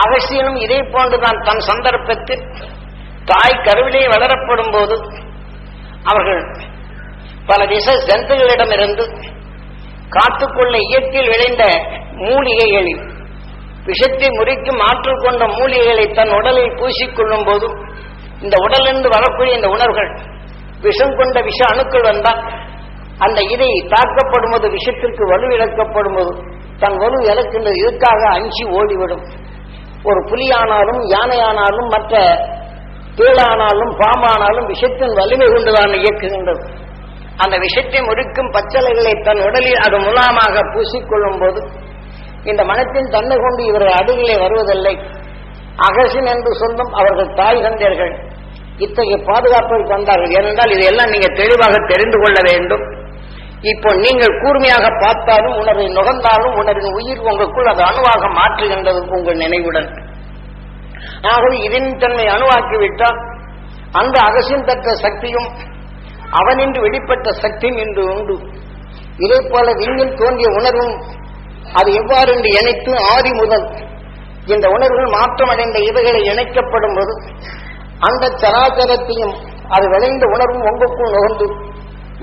அகசியனும் இதே போன்றுதான் தன் சந்தர்ப்பத்தில் தாய் கருவிலே வளரப்படும் போது அவர்கள் பல விஷ ஜந்துகளிடமிருந்து காத்துக்கொள்ள இயற்கையில் விளைந்த மூலிகைகளில் விஷத்தை முறிக்கும் ஆற்றல் கொண்ட மூலிகைகளை தன் உடலில் பூசிக்கொள்ளும் போதும் இந்த உடலிருந்து வரக்கூடிய இந்த உணர்வுகள் விஷம் கொண்ட விஷ அணுக்கள் வந்தால் அந்த இதை தாக்கப்படும் போது விஷத்திற்கு வலு இழக்கப்படும் போது தன் வலு இழக்கின்றது இதுக்காக அஞ்சி ஓடிவிடும். ஒரு புலியானாலும் யானையானாலும் மற்ற தேளானாலும் பாம்பானாலும் விஷத்தின் வலிமை கொண்டுதான் இயக்குகின்றது. அந்த விஷத்தை முறிக்கும் பச்சலைகளை தன் உடலில் அது முலாமாக பூசிக்கொள்ளும் போது இந்த மனத்தின் தன்மை கொண்டு இவர்கள் அருகிலே வருவதில்லை. அகசின் என்று சொல்லும் அவர்கள் தாய் தந்தையர்கள் இத்தகைய பாதுகாப்பை தந்தார்கள். ஏனென்றால் இதையெல்லாம் நீங்க தெளிவாக தெரிந்து கொள்ள வேண்டும். இப்போ நீங்கள் கூர்மையாக பார்த்தாலும் உணர்வை நுகர்ந்தாலும் உணர்வின் உயிர் உங்களுக்குள் அது அணுவாக மாற்றுகின்றது உங்கள் நினைவுடன். ஆகவே இதன் தன்மை அணுவாக்கிவிட்டால் அந்த அகசின் தட்ட சக்தியும் அவனின்று வெளிப்பட்ட சக்தியும் இன்று உண்டு. இதே போல விண்ணில் தோன்றிய உணர்வும் அது எவ்வாறு என்று இணைத்து ஆதி முதல். இந்த உணர்வுகள் மாற்றமடைந்த இவைகளை இணைக்கப்படும் போது அந்த சராச்சரத்தையும் அது விளைந்த உணர்வும் உங்களுக்குள் நுகர்ந்து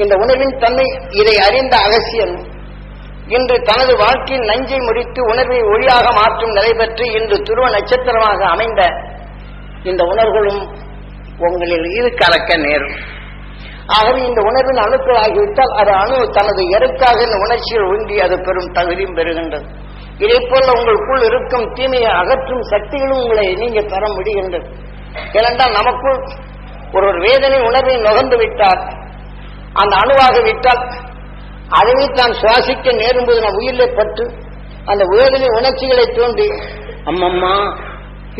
இந்த உணர்வின் தன்மை இதை அறிந்த அகசியன் இன்று தனது வாழ்க்கையில் நஞ்சை முடித்து உணர்வை ஒளியாக மாற்றும் நிலை பெற்று இன்று துருவ நட்சத்திரமாக அமைந்த இந்த உணர்வுகளும் உங்களில் இது கலக்க நேரும் ஆகவே இந்த உணர்வின் அணுக்கள் ஆகிவிட்டால் அது அணு தனது எருக்காக இந்த உணர்ச்சியில் ஒன்றி அது பெரும் தகுதியும் பெறுகின்றது. இதே போல உங்களுக்குள் இருக்கும் தீமையை அகற்றும் சக்திகளும் உங்களை நீங்க பெற முடிகின்றது. ஏனென்றால் நமக்குள் ஒரு வேதனை உணர்வை நுகர்ந்து விட்டார். அந்த அணுவாக விட்டால் அதனை தான் சுவாசிக்க நேரும்போது நான் உயிரிலே பற்று அந்த வேதனை உணர்ச்சிகளை தோண்டி அம்மம்மா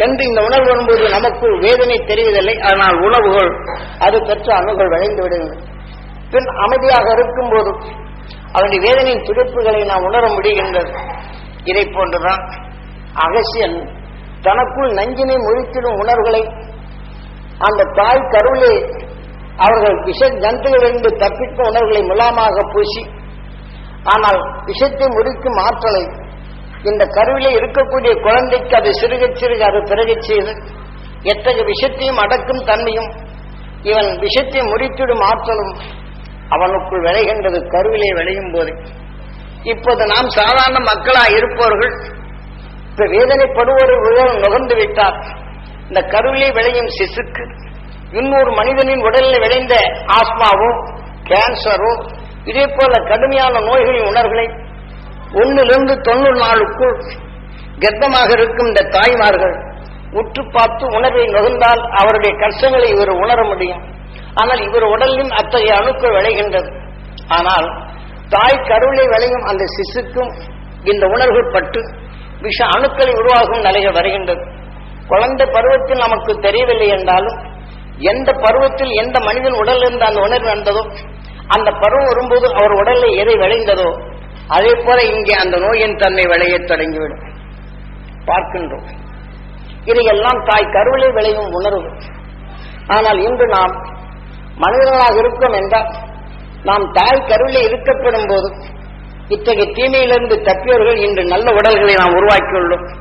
என்று இந்த உணர்வு வரும்போது நமக்கு வேதனை தெரிவதில்லை. ஆனால் உணவுகள் அது பெற்ற அணுகள் விளைந்து விடுகிறது பின் அமைதியாக இருக்கும்போது அவனுடைய வேதனையின் துடிப்புகளை நாம் உணர முடிகின்றது. இதை போன்றுதான் அகசியன் தனக்குள் நஞ்சினை முழித்திடும் உணர்வுகளை அந்த தாய் கருவிலே அவர்கள் விஷ ஜந்துகளிலிருந்து தப்பிக்கும் உணர்வுகளை முலாமாக பூசி ஆனால் விஷத்தை முறிக்கும் ஆற்றலை இந்த கருவிலே இருக்கக்கூடிய குழந்தைக்கு அது சிறுக சிறுக அது பிறகு செய்து எத்தகைய விஷத்தையும் அடக்கும் தன்மையும் இவன் விஷத்தை முறித்திடும் ஆற்றலும் அவனுக்குள் விளைகின்றது கருவிலே விளையும் போது. இப்போது நாம் சாதாரண மக்களா இருப்பவர்கள் இப்ப வேதனைப்படுவோர் உயரம் நுகர்ந்து விட்டார். இந்த கருவிலே விளையும் சிசுக்கு இன்னொரு மனிதனின் உடலில் விளைந்த ஆஸ்மாவோ கேன்சரோ இதே போல கடுமையான நோய்களின் உணர்வுகளை ஒன்னிலிருந்து தொண்ணூறு நாளுக்குள் கர்ப்பமாக இருக்கும் இந்த தாய்மார்கள் உற்று பார்த்து உணர்வை நுகர்ந்தால் அவருடைய கஷ்டங்களை இவர் உணர முடியும். ஆனால் இவர் உடலிலும் அத்தகைய அணுக்கள் விளைகின்றது. ஆனால் தாய் கருவிலை விளையும் அந்த சிசுக்கும் இந்த உணர்வுகள் பட்டு விஷ அணுக்களை உருவாகும் நிலைகள் வருகின்றது. குழந்தை பருவத்தில் நமக்கு தெரியவில்லை என்றாலும் எந்த பருவத்தில் எந்த மனிதன் உடலிருந்து அந்த உணர்வு வந்ததோ அந்த பருவம் வரும்போது அவர் உடலில் எதை விளைந்ததோ அதே போல இங்கே அந்த நோயின் தன்மை விளையத் தொடங்கிவிடும். பார்க்கின்றோம். இதையெல்லாம் தாய் கருவிலே விளையும் உணர்வு. ஆனால் இன்று நாம் மனிதர்களாக இருக்கும் என்றால் நாம் தாய் கருவிலே இருக்கப்படும் போது இத்தகைய தீமையிலிருந்து தப்பியவர்கள் இன்று நல்ல உடல்களை நாம் உருவாக்கியுள்ளோம்.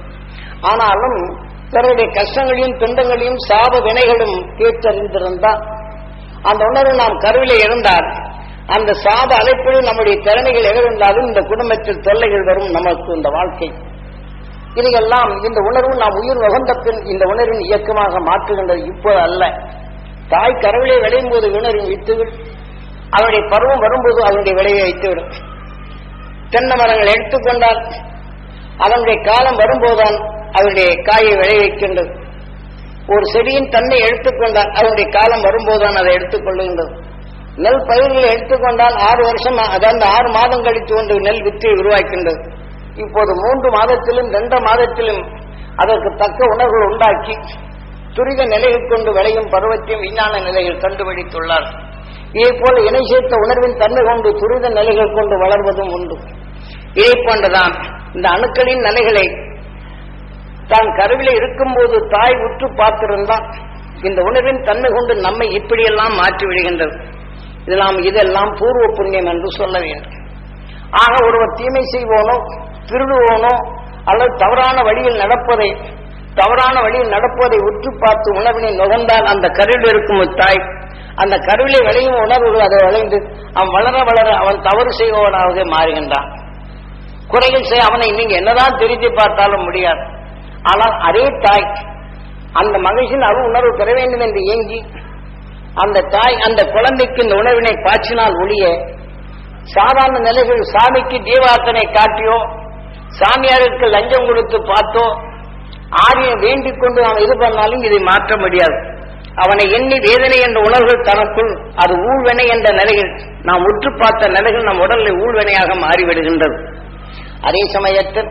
ஆனாலும் பிறருடைய கஷ்டங்களையும் துன்பங்களையும் சாப வினைகளும் கேட்டறிந்திருந்தால் அந்த உணர்வு நாம் கருவிலே இருந்தால் அந்த சாப அழைப்பில் நம்முடைய திறமைகள் எதிர்ந்தாலும் இந்த குடும்பத்தில் தொல்லைகள் வரும் நமக்கு இந்த வாழ்க்கை. இதையெல்லாம் இந்த உணர்வு நாம் உயிர் நுகர்ந்த பின் இந்த உணர்வின் இயக்கமாக மாற்றுகின்றது இப்போது அல்ல. தாய் கருவிலே விளையும் போது உணர்வின் வித்துகள் அவனுடைய பருவம் வரும்போது அதனுடைய விளைவை வைத்துவிடும். தென்னை மரங்கள் எடுத்துக்கொண்டால் அதனுடைய காலம் வரும்போதுதான் அவருடைய காயை விளைவிக்கின்றது. ஒரு செடியின் தன்னை எடுத்துக்கொண்டால் அவருடைய காலம் வரும்போதுதான் அதை எடுத்துக்கொள்ளுகின்றது நெல் பயிர்களை எடுத்துக்கொண்டால் ஆறு வருஷம் அதாவது ஆறு மாதம் கழித்து ஒன்று நெல் வித்தை உருவாக்கின்றது. இப்போது மூன்று மாதத்திலும் ரெண்டு மாதத்திலும் அதற்கு தக்க உணர்வுகள் உண்டாக்கி துரித நிலையில் கொண்டு விளையும் பருவத்தையும் விஞ்ஞான நிலையில் கண்டுபிடித்துள்ளார். இதே போல இணை சேர்த்த உணர்வின் தன்மை கொண்டு துரித நிலைகள் கொண்டு வளர்வதும் உண்டு. இதை போன்றுதான் இந்த அணுக்களின் நிலைகளை தான் கருவில இருக்கும்போது தாய் உற்று பார்த்திருந்தான் இந்த உணர்வின் தன்மை கொண்டு நம்மை இப்படியெல்லாம் மாற்றி விடுகின்றது. இதெல்லாம் இதெல்லாம் பூர்வ புண்ணியம் என்று சொல்ல வேண்டும். ஆக ஒருவர் தீமை செய்வோனோ திருடுவோனோ அல்லது தவறான வழியில் நடப்பதை தவறான வழியில் நடப்பதை உற்று பார்த்து உணவினை நுகர்ந்தால் அந்த கருவில் இருக்கும் தாய் அந்த கருவிலே விளையும் உணர்வுகள் அதை விளைந்து அவன் வளர வளர அவன் தவறு செய்பவனாக மாறுகின்றான். குறைகள் செய்ய அவனை நீங்க என்னதான் திருத்தி பார்த்தாலும் முடியாது. ஆனால் அதே தாய் அந்த மகிழ்ச்சியின் அருள் உணர்வு பெற வேண்டும் என்று ஏங்கி அந்த தாய் அந்த குழந்தைக்கு இந்த உணவினை பாய்ச்சினால் ஒழிய சாதாரண நிலைகள் சாமிக்கு தீபார்த்தனை காட்டியோ சாமியாருக்கு லஞ்சம் கொடுத்து பார்த்தோ ஆரியம் வேண்டிக் கொண்டு அவன் இது பண்ணாலும் இதை மாற்ற முடியாது. அவனை எண்ணி வேதனை என்ற உணர்வுகள் தனக்குள் அது ஊழ்வினை என்ற நிலையில் நாம் உற்று பார்த்த நிலைகள் நம் உடலில் ஊழ்வினையாக மாறிவிடுகின்றது. அதே சமயத்தில்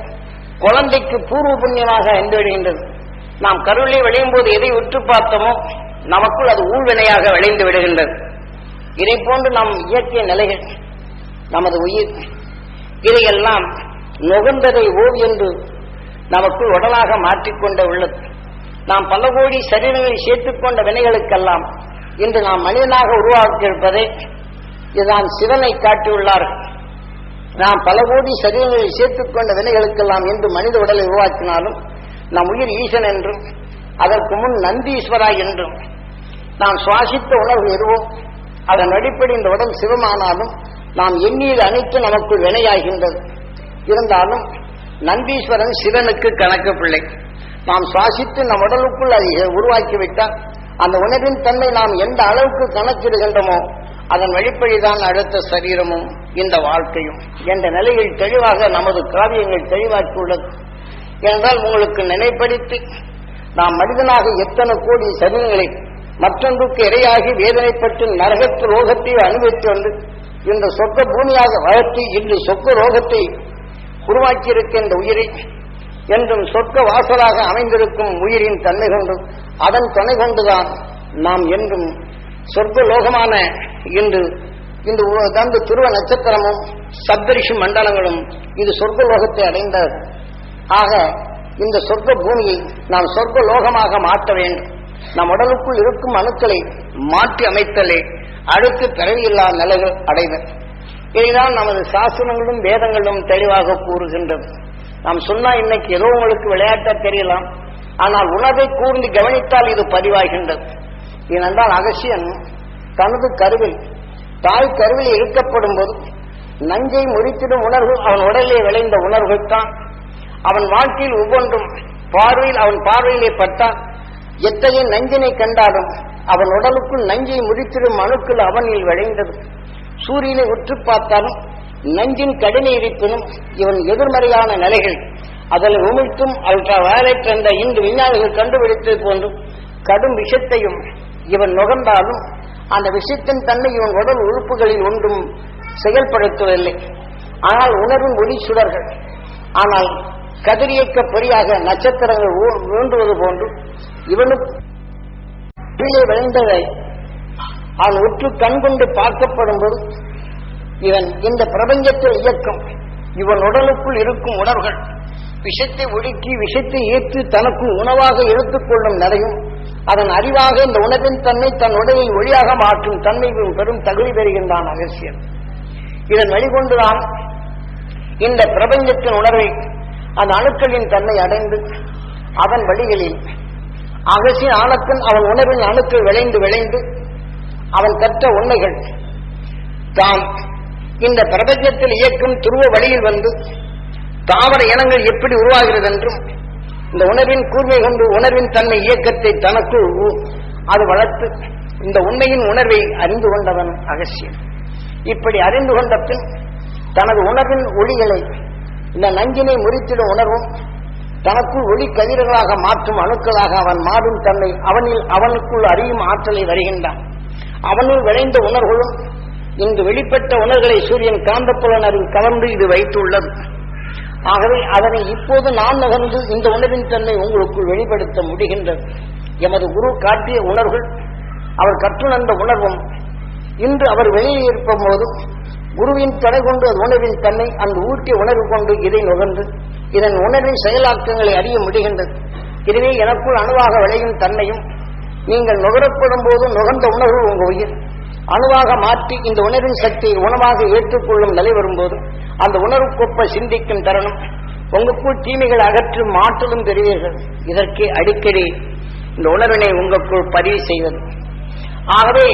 குழந்தைக்கு பூர்வ புண்ணியமாக என்றிடுகின்றது நாம் கருளை விளையும் போது எதை உற்று பார்த்தோமோ நமக்குள் அது ஊழ்வினையாக விளைந்து விடுகின்றது. இதை போன்று நாம் இயற்கை நிலைகள் நமது உயிர் இதையெல்லாம் நுகர்ந்ததை ஓவியென்று நமக்குள் உடலாக மாற்றிக்கொண்ட உள்ளது நாம் பல கோடி சரீரங்களை சேர்த்துக்கொண்ட வினைகளுக்கெல்லாம் இன்று நாம் மனிதனாக உருவாக்கியிருப்பதை இதுதான் சிவனை காட்டியுள்ளார்கள். நாம் பல கோடி சரீரங்களை சேர்த்துக் கொண்ட வினைகளுக்கெல்லாம் என்று மனித உடலை உருவாக்கினாலும் நம் உயிர் ஈசன் என்றும் அதற்கு முன் நந்தீஸ்வரா என்றும் நாம் சுவாசித்த உணவு எதுவோ அதன் அடிப்படை இந்த உடல் சிவமானாலும் நாம் எண்ணியது அனைத்து நமக்கு வினையாகின்றது. இருந்தாலும் நந்தீஸ்வரன் சிவனுக்கு கணக்கு பிள்ளை. நாம் சுவாசித்து நம் உடலுக்குள் அதை உருவாக்கிவிட்டால் அந்த உணவின் தன்மை நாம் எந்த அளவுக்கு கணக்கிடுகின்றோமோ அதன் வழிப்படிதான் அடுத்த சரீரமும் இந்த வாழ்க்கையும் என்ற நிலையில் தெளிவாக நமது காவியங்கள் தெளிவாக்கியுள்ளது. என்றால் உங்களுக்கு நினைப்படுத்தி நாம் மனிதனாக எத்தனை கோடி சரீரங்களை மற்றொன்றுக்கு இரையாகி வேதனைப்பட்டு நரகத்து ரோகத்தை அனுபவித்து வந்து இந்த சொக்க பூமியாக வளர்த்தி இன்று சொக்க ரோகத்தை உருவாக்கியிருக்கின்ற உயிரை என்றும் சொர்க்க வாசலாக அமைந்திருக்கும் உயிரின் தன்மை கொண்டு அதன் துணை கொண்டுதான் நாம் என்றும் சொர்க்க லோகமான இன்று இந்த உ- தந்து துருவ நட்சத்திரமும் சப்தரிஷி மண்டலங்களும் இது சொர்க்க லோகத்தை அடைந்தது. ஆக இந்த சொர்க்க பூமியை நாம் சொர்க்க லோகமாக மாற்ற வேண்டும். நம் உடலுக்குள் இருக்கும் அணுக்களை மாற்றி அமைத்தலே அடுத்து பிறவியில்லா நிலைகள் அடைவர். இதைதான் நமது சாஸ்திரங்களும் வேதங்களும் தெளிவாக கூறுகின்றது. நாம் சொன்னா இன்னைக்கு ஏதோ உங்களுக்கு விளையாட்டா தெரியலாம். ஆனால் உணவை கூர்ந்து கவனித்தால் இது பதிவாகின்றது. ஏனென்றால் அகசியன் தனது கருவில் தாய் கருவில் இழுக்கப்படும் போது நஞ்சை முறித்திடும் உணர்வு அவன் உடலிலே விளைந்த உணர்வுத்தான் அவன் வாழ்க்கையில் ஒவ்வொன்றும் பார்வையில் அவன் பார்வையிலே பட்டால் எத்தகைய நஞ்சினை கண்டாலும் அவன் உடலுக்குள் நஞ்சை முறித்திடும் அணுக்கள் அவனில் விளைந்தது. சூரியனை உற்று பார்த்தாலும் நஞ்சின் கடின இருப்பினும் இவன் எதிர்மறையான நிலைகள். அதில் உமிழ்த்தும் அல்ட்ரா வயலட் என்ற இன்று விஞ்ஞானிகள் கண்டுபிடித்தது போன்றும் கடும் விஷத்தையும் இவன் நுகர்ந்தாலும் அந்த விஷயத்தின் தன்மை இவன் உடல் உறுப்புகளில் ஒன்றும் செயல்படுத்துவதில்லை ஆனால் உணர்வின் ஒளி சுடர்கள். ஆனால் கதிரியக்க பொறியாக நட்சத்திரங்கள் ஊன்றுவது போன்று இவனுக்கு கீழே விளைந்ததை அவன் உற்று கண்கொண்டு பார்க்கப்படும் போது இவன் இந்த பிரபஞ்சத்தில் இயக்கம். இவன் உடலுக்குள் இருக்கும் உணர்வுகள். விஷத்தை ஒடுக்கி விஷத்தை ஏற்று தனக்கும் உணவாக எடுத்துக்கொள்ளும் நிலையும் அதன் அறிவாக இந்த உணவின் தன்மை தன் உடலை ஒளியாக மாற்றும் தன்மை பெரும் தகுதி பெறுகின்றான் அகசியன் இதன் வழிகொண்டுதான் இந்த பிரபஞ்சத்தின் உணர்வை அந்த அணுக்களின் தன்மை அடைந்து அதன் வழிகளில் அகசிய ஆழத்தின் அவன் உணர்வின் அணுக்கள் விளைந்து விளைந்து அவன் கற்ற உண்மைகள் தாம் இந்த பிரபஞ்சத்தில் இயக்கும் துருவ வழியில் வந்து தாவர இனங்கள் எப்படி உருவாகிறது என்றும் இந்த உணர்வின் கூர்மை கொண்டு உணர்வின் தன்மை இயக்கத்தை தனக்குள் அது வளர்த்து இந்த உண்மையின் உணர்வை அறிந்து கொண்டவன் அகசியம் இப்படி அறிந்து கொண்ட பின் தனது உணர்வின் ஒளிகளை இந்த நஞ்சினை முறித்திடும் உணர்வும் தனக்குள் ஒளி கதிர்களாக மாற்றும் அணுக்களாக அவன் மாறும் தன்மை அவனில் அவனுக்குள் அறியும் ஆற்றலை வருகின்றான் அவனுள் விளைந்த உணர்வுகளும் இங்கு வெளிப்பட்ட உணர்வுகளை சூரியன் காந்தப்புலனரில் கலந்து இது வைத்துள்ளது. ஆகவே அதனை இப்போது நான் நகர்ந்து இந்த உணர்வின் தன்மை உங்களுக்குள் வெளிப்படுத்த முடிகின்றது. எமது குரு காட்டிய உணர்வுகள் அவர் கற்றுணர்ந்த உணர்வும் இன்று அவர் வெளியே இருக்கும் போது குருவின் தடை கொண்டு அது உணர்வின் தன்மை அந்த ஊட்டிய உணர்வு கொண்டு இதை நுகர்ந்து இதன் உணர்வின் செயலாக்கங்களை அறிய முடிகின்றது. இதுவே எனக்குள் அணுவாக விளையும் தன்மையும். நீங்கள் நுகரப்படும் போது நுகர்ந்த உணர்வு உங்கள் உயிர். அணுவாக மாற்றி இந்த உணர்வின் சக்தியை உணவாக ஏற்றுக்கொள்ளும் நிலை வரும்போது அந்த உணர்வுக்கொப்ப சிந்திக்கும் தருணம். உங்களுக்குள் தீமைகள் அகற்றும் மாற்றலும் பெறுவீர்கள் இதற்கு அடிக்கடி இந்த உணர்வினை உங்களுக்குள் பதிவு செய்வது. ஆகவே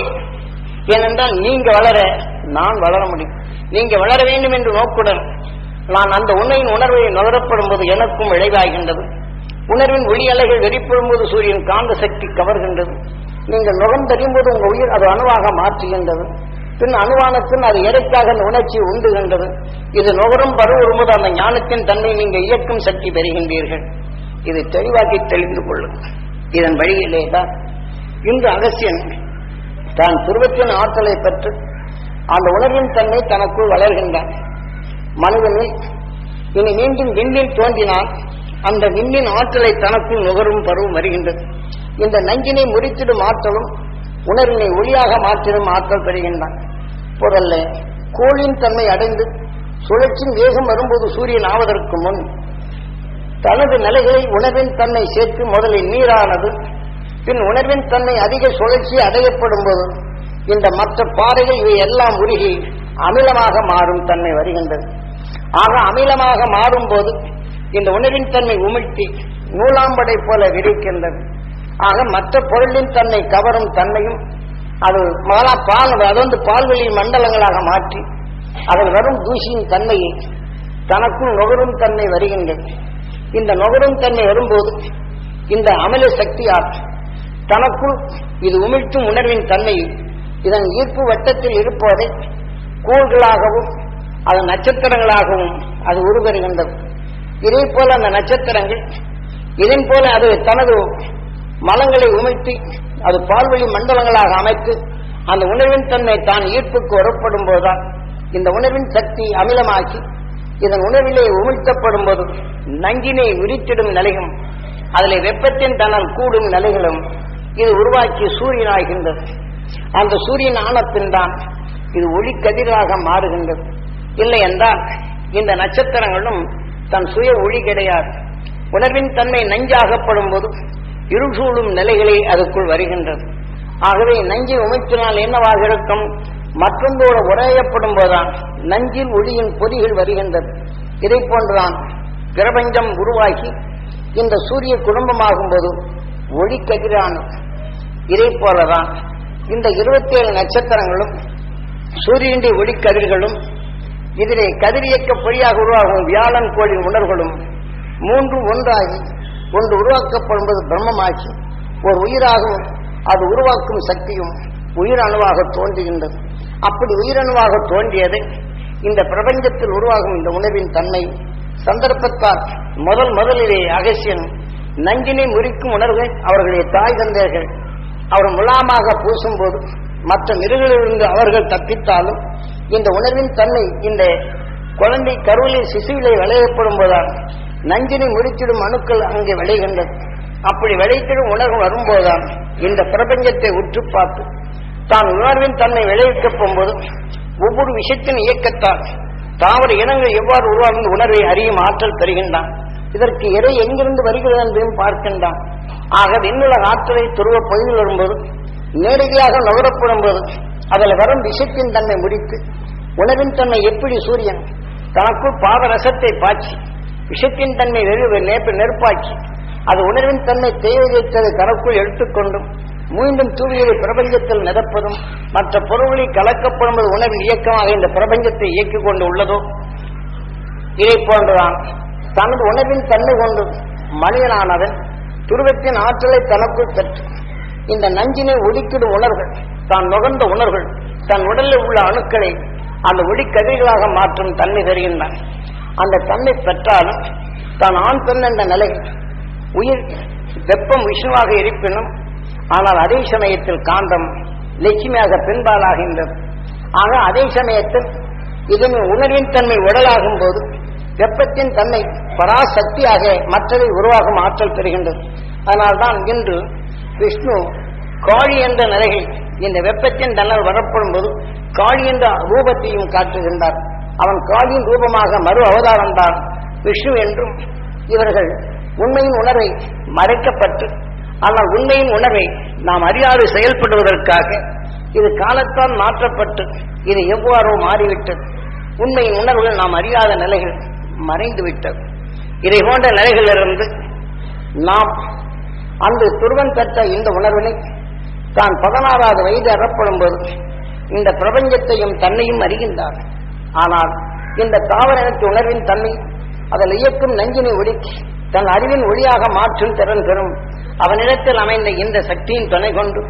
ஏனென்றால் நீங்க வளர நான் வளர முடியும். நீங்க வளர வேண்டும் என்று நோக்குடன் நான் அந்த உண்மையின் உணர்வை நுகரப்படும் போது எனக்கும் விளைவாகின்றது. உணர்வின் ஒளி அலைகள் வெறிப்படும் போது சூரியன் காந்த சக்தி கவர்கின்றது. நீங்கள் நுகர்ந்தறியும் போது உங்கள் உயிர் அது அணுவாக மாற்றுகின்றது. பின் அனுமானத்தின் அது எதற்காக அந்த உணர்ச்சி உண்டுகின்றது இது நுகரும் பருவரும்போது அந்த ஞானத்தின் தன்மை நீங்கள் இயக்கும் சக்தி பெறுகின்றீர்கள். இது தெளிவாக்கி தெளிந்து கொள்ளும். இதன் வழியிலே தான் இன்று அகசியன் தான் துருவத்தின் ஆற்றலை பெற்று அந்த உணர்வின் தன்மை தனக்குள் வளர்கின்றான். மனிதனில் இனி மீண்டும் விண்ணில் தோன்றினால் அந்த விண்ணின் ஆற்றலை தனக்குள் நுகரும் பருவம் வருகின்றது. இந்த நஞ்சினை முறித்திடும் ஆற்றலும் உணர்வினை ஒளியாக மாற்றிடும் ஆற்றல் பெறுகின்றான். போதல்ல கோளின் தன்மை அடைந்து சுழற்சியின் வேகம் வரும்போது சூரியன் ஆவதற்கு முன் தனது நிலைகளை உணர்வின் தன்மை சேர்த்து முதலில் நீரானது பின் உணர்வின் தன்மை அதிக சுழற்சி அடையப்படும் போது இந்த மற்ற பாறைகள் இவை எல்லாம் உருகி அமிலமாக மாறும் தன்மை வருகின்றது. ஆக அமிலமாக மாறும் போது இந்த உணர்வின் தன்மை உமிழ்த்தி நூலாம்படை போல விரிக்கின்றது. ஆக மற்ற பொருளின் தன்னை கவரும் தன்மையும் அது மாலா பால் அது வந்து பால்வெளி மண்டலங்களாக மாற்றி அதில் வரும் தூசியின் தன்மையை தனக்குள் நுகரும் தன்மை வருகின்றது. இந்த நுகரும் தன்மை வரும்போது இந்த அமில சக்தியால் தனக்குள் இது உமிழ்த்தும் உணர்வின் தன்மை இதன் ஈர்ப்பு வட்டத்தில் இருப்பதை கூழ்களாகவும் அது நட்சத்திரங்களாகவும் அது உருவருகின்றது. இதே போல அந்த நட்சத்திரங்கள் இதன் போல அது தனது மலங்களை உமிழ்த்தி அது பால்வழி மண்டலங்களாக அமைத்து அந்த உணர்வின் தன்மை தான் ஈர்ப்புக்கு உறப்படும் போதுதான். இந்த உணர்வின் சக்தி அமிலமாக்கி இதன் உணர்விலே உமிழ்த்தப்படும் போது நஞ்சினை விரித்திடும் நிலையும் அதில் வெப்பத்தின் தனல் கூடும் நிலைகளும் இது உருவாக்கி சூரியனாகின்றது அந்த சூரியன் ஆனத்தின் தான் இது ஒளி கதிராக மாறுகின்றது. இல்லை என்றால் இந்த நட்சத்திரங்களும் தன் சுய ஒளி கிடையாது. உணர்வின் தன்மை நஞ்சாகப்படும் போது இருள் சூழும் அதுக்குள் வருகின்றது. ஆகவே நஞ்சை உமைத்தினால் என்னவாக இருக்கும்? மற்றொன்றோடு உரையப்படும் போதுதான் நஞ்சில் ஒளியின் பொறிகள் வருகின்றது. இதை போன்றுதான் பிரபஞ்சம் உருவாகி இந்த சூரிய குடும்பமாகும் போது ஒளி கதிரானது. இதை போலதான் இந்த இருபத்தேழு நட்சத்திரங்களும் சூரியனுடைய ஒளி கதிர்களும் இதிலே கதிரியக்க பொறியாக உருவாகும் வியாழன் கோளின் உணர்வுகளும் மூன்று ஒன்றாகி ஒன்று உருவாக்கப்படும்போது பிரம்மமாக்கி ஒரு உயிராகவும் அது உருவாக்கும் சக்தியும் உயிரணுவாக தோன்றுகின்றது. அப்படி உயிரணுவாக தோன்றியதை இந்த பிரபஞ்சத்தில் உருவாகும் இந்த உணவின் தன்மை சந்தர்ப்பத்தால் முதல் முதலிலே அகசியன் நஞ்சினை முறிக்கும் உணர்வை அவர்களுடைய தாய் தந்தையர்கள் அவர் முலாமாக பூசும்போது மற்ற மிருகிலிருந்து அவர்கள் தப்பித்தாலும் இந்த உணர்வின் தன்மை இந்த குழந்தை கருவிலே சிசுவிலே விளையப்படும் போதால் நஞ்சினை முறித்திடும் அணுக்கள் அங்கே விளைகின்றது அப்படி விளைத்திடும் உணர்வு வரும்போதுதான் இந்த பிரபஞ்சத்தை உற்று பார்த்து தான் உணர்வின் தன்னை விளைவிக்கப் போகும்போது ஒவ்வொரு விஷயத்தின் இயக்கத்தால் தாவர இனங்கள் எவ்வாறு உருவாகும் உணர்வை அறியும் ஆற்றல் பெறுகின்றான். இதற்கு இறை எங்கிருந்து வருகிறது என்பதையும் பார்க்கின்றான். ஆக விண்ணுலக ஆற்றலை துருவ பகுதியில் வரும்போது நேரடியாக நுகரப்படும் போது அதில் வரும் விஷத்தின் தன்மை முடித்து உணவின் தன்மை எப்படி சூரியன் தனக்குள் பாதரசத்தை பாய்ச்சி விஷத்தின் தன்மை வெகு நேப்பு நெருப்பாக்கி. அது உணர்வின் தன்மை தேவையற்றதை தனக்குள் எடுத்துக்கொண்டும் மீண்டும் தூவியதை பிரபஞ்சத்தில் நிரப்பதும் மற்ற பொருள்களில் கலக்கப்படும்போது உணர்வின் இயக்கமாக இந்த பிரபஞ்சத்தை இயக்கிக் கொண்டு உள்ளதோ? இதை போன்றுதான் தனது உணர்வின் தன்மை கொண்டு மனிதனானவன் துருவத்தின் ஆற்றலை தனக்குள் பெற்று இந்த நஞ்சினை ஒடுக்கிடும் உணர்வுகள் தான் நுகர்ந்த உணர்வுகள் தன் உடலில் உள்ள அணுக்களை அந்த ஒளிக்கதிர்களாக மாற்றும் தன்மை பெறுகின்றான் அந்த தன்மை பெற்றாலும் தான் ஆண் பெண் என்ற நிலை உயிர் வெப்பம் விஷ்ணுவாக இருப்பினும் ஆனால் அதே சமயத்தில் காந்தம் லட்சுமியாக பெண்பாலாகின்றது. ஆக அதே சமயத்தில் இதன் உணரின் தன்மை உடலாகும் போது வெப்பத்தின் தன்மை பராசக்தியாக மற்றதை உருவாகும் ஆற்றல் பெறுகின்றது. அதனால்தான் இன்று விஷ்ணு காழி என்ற நிலையில் இந்த வெப்பத்தின் தன்னால் வரப்படும் போது காழி என்ற ரூபத்தையும் காட்டுகின்றார். அவன் காயின் ரூபமாக மறு அவதாரம் தான். விஷ்ணு என்றும் இவர்கள் உண்மையின் உணர்வை மறைக்கப்பட்டு ஆனால் உண்மையின் உணர்வை நாம் அறியாது செயல்படுவதற்காக இது காலத்தால் மாற்றப்பட்டு இது எவ்வாறோ மாறிவிட்டது. உண்மையின் உணர்வுகள் நாம் அறியாத நிலைகள் மறைந்து விட்டது இதை போன்ற நிலைகளிலிருந்து நாம் அந்த துருவன் பெற்ற இந்த உணர்வினை தான் பதினாறாவது வயது அறப்படும் போது இந்த பிரபஞ்சத்தையும் தன்னையும் அறிகின்றார். ஆனால் இந்த தாவரத்து உணர்வின் தன்மை அதில் இயக்கும் நஞ்சினை ஒடுக்கி தன் அறிவின் ஒளியாக மாற்றும் திறன் பெறும். அவனிடத்தில் அமைந்த இந்த சக்தியின் துணை கொண்டு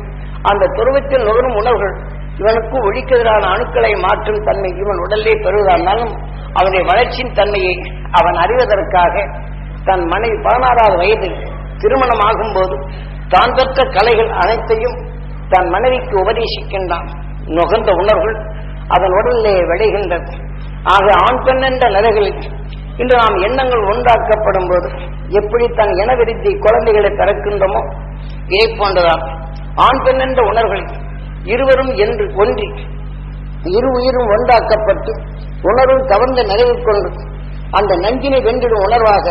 அந்த துருவத்தில் நுகரும் உணர்வுகள் இவனுக்கு ஒழிக்கெதிரான அணுக்களை மாற்றும் தன்மை இவன் உடலே பெறுவதானாலும் அவனுடைய வளர்ச்சியின் தன்மையை அவன் அறிவதற்காக தன் மனைவி பதினாறாவது வயதில் திருமணம் ஆகும்போது தான் பெற்ற கலைகள் அனைத்தையும் தன் மனைவிக்கு உபதேசிக்கின்றான். நுகர்ந்த உணர்வுகள் அதன் உடலிலே விளைகின்றது. ஆக ஆண் பெண் என்ற நிலைகளில் இன்று நாம் எண்ணங்கள் உண்டாக்கப்படும் போது எப்படி தன் இனவிருத்தி குழந்தைகளை பிறக்கின்றோமோ இதை போன்றதான் ஆண் பெண் என்ற உணர்வுகளில் இருவரும் என்று ஒன்றி இரு உயிரும் ஒன்றாக்கப்பட்டு உணர்வும் கவர்ந்த நிறைவு கொண்டு அந்த நஞ்சினை வென்றிடும் உணர்வாக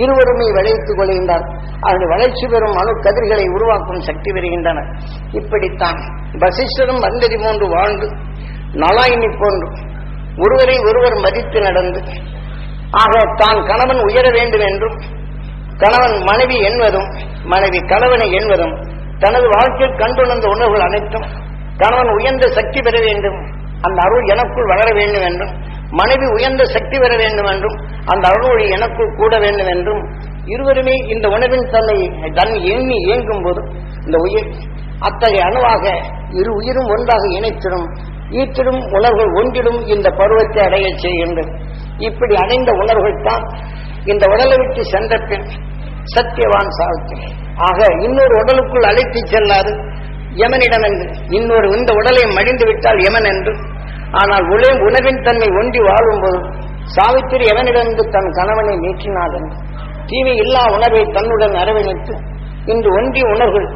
இருவருமே விளைவித்துக் கொள்கின்றார். அதில் வளர்ச்சி பெறும் அணு கதிர்களை உருவாக்கும் சக்தி பெறுகின்றன இப்படித்தான் வசிஷ்டரும் வந்ததி மூன்று வாழ்ந்து நலாயினி போன்று ஒருவரை ஒருவர் மதித்து நடந்து ஆக தான் கணவன் உயர வேண்டும் என்றும் கணவன் மனைவி என்பதும் மனைவி கணவனை என்பதும் தனது வாழ்க்கையில் கண்டுணர்ந்த உணர்வுகள் அனைத்தும் கணவன் உயர்ந்த சக்தி பெற வேண்டும் அந்த அருள் எனக்குள் வளர வேண்டும் என்றும் மனைவி உயர்ந்த சக்தி பெற வேண்டும் என்றும் அந்த அருள் எனக்குள் கூட வேண்டும் என்றும் இருவருமே இந்த உணவின் தன்னை தன் எண்ணி இயங்கும் போது இந்த உயிர் அத்தகைய அணுவாக இரு உயிரும் ஒன்றாக இணைத்திடும். ஈற்றிடும் உணர்வுகள் ஒன்றிடும் இந்த பருவத்தை அடையச் செய்கின்றது இப்படி அடைந்த உணர்வுகள் தான் இந்த உடலை விட்டு சென்ற பின் சத்தியவான் சாவித்திரி. ஆக இன்னொரு உடலுக்குள் அழைத்து செல்லாது. யமனிடம் என்று. இன்னொரு இந்த உடலை மடிந்து விட்டால் யமன் என்று. ஆனால் உலே உணவின் தன்மை ஒன்றி வாழும்போது சாவித்திரி எவனிடந்து தன் கணவனை நீக்கினாள் என்று. தீமை இல்லா உணர்வை தன்னுடன் அரவணைத்து இன்று ஒன்றிய உணர்வுகள்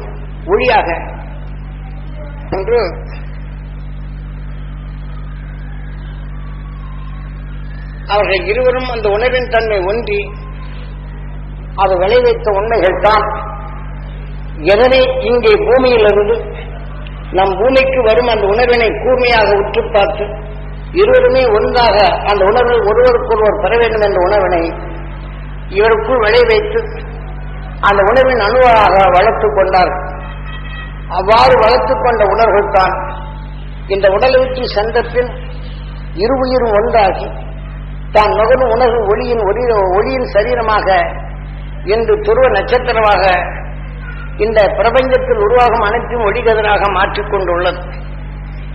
ஒளியாக என்று அவர்கள் இருவரும் அந்த உணர்வின் தன்மை ஒன்றி அது விளைவித்த உண்மைகள் தான் எதனை இங்கே பூமியிலிருந்து நம் பூமிக்கு வரும் அந்த உணர்வினை கூர்மையாக உற்று பார்த்து இருவருமே ஒன்றாக அந்த உணர்வு ஒருவருக்கொருவர் பெற வேண்டும் என்ற உணர்வினை இவருக்குள் விளைவித்து அந்த உணர்வின் அணுவாக வளர்த்துக் கொண்டார். அவ்வாறு வளர்த்துக் கொண்ட உணர்வுகள் தான் இந்த உடலை விட்டு சென்ற பின் இரு உயிரும் ஒன்றாகி தான் நுகரும் உணர்வு ஒளியின் ஒளி ஒளியின் சரீரமாக என்று துருவ நட்சத்திரமாக இந்த பிரபஞ்சத்தில் உருவாகும் அனைத்தும் ஒளிகதிராக மாற்றிக்கொண்டுள்ளது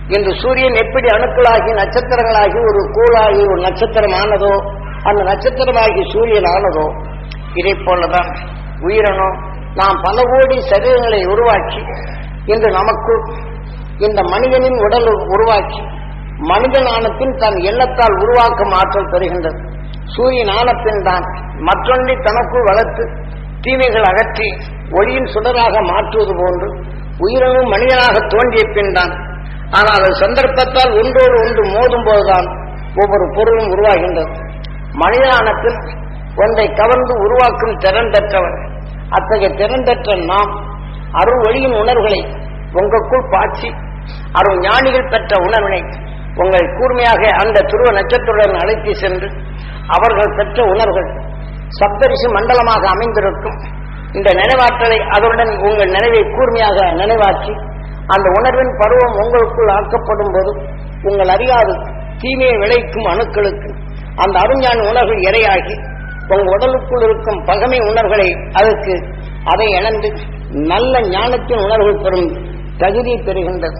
இன்று சூரியன் எப்படி அணுக்களாகி நட்சத்திரங்களாகி ஒரு கூழாகி ஒரு நட்சத்திரம் ஆனதோ அந்த நட்சத்திரமாகி சூரியன் ஆனதோ இதை போலதான் உயிரணோ நாம் பல கோடி சரீரங்களை உருவாக்கி இன்று நமக்கு இந்த மனிதனின் உடல் உருவாக்கி மனித நாணத்தின் பின் தன் எண்ணத்தால் உருவாக்கும் ஆற்றல் பெறுகின்றது சூரியன் ஆன தான் மற்றொன்றை தனக்குள் வளர்த்து தீமைகள் அகற்றி ஒளியின் சுடராக மாற்றுவது போன்று உயிரினும் மனிதனாக தோன்றிய பின் தான். ஆனால் அது சந்தர்ப்பத்தால் ஒன்றோடு ஒன்று மோதும் போதுதான் ஒவ்வொரு பொருளும் உருவாகின்றது. மனித பின் ஒன்றை கவர்ந்து உருவாக்கும் திறன் பெற்றவன் அத்தகைய திறன் பெற்ற நாம் அருள் ஒளியின் உணர்வுகளை உங்களுக்குள் பாய்ச்சி அருள் ஞானிகள் பெற்ற உணர்வினை உங்கள் கூர்மையாக அந்த துருவ நட்சத்திரத்துடன் அழைத்து சென்று அவர்கள் பெற்ற உணர்வுகள் சப்தரிசி மண்டலமாக அமைந்திருக்கும். இந்த நினைவாற்றலை அதனுடன் உங்கள் நினைவை கூர்மையாக நினைவாக்கி அந்த உணர்வின் பருவம் உங்களுக்குள் ஆக்கப்படும் போது உங்கள் அறியாது தீமையை விளைக்கும் அணுக்களுக்கு அந்த அருஞான உணர்வு இரையாகி உங்கள் உடலுக்குள் இருக்கும் பகமை உணர்வுகளை அதற்கு அதை இழந்து நல்ல ஞானத்தின் உணர்வுகள் பெறும் தகுதி பெறுகின்றது.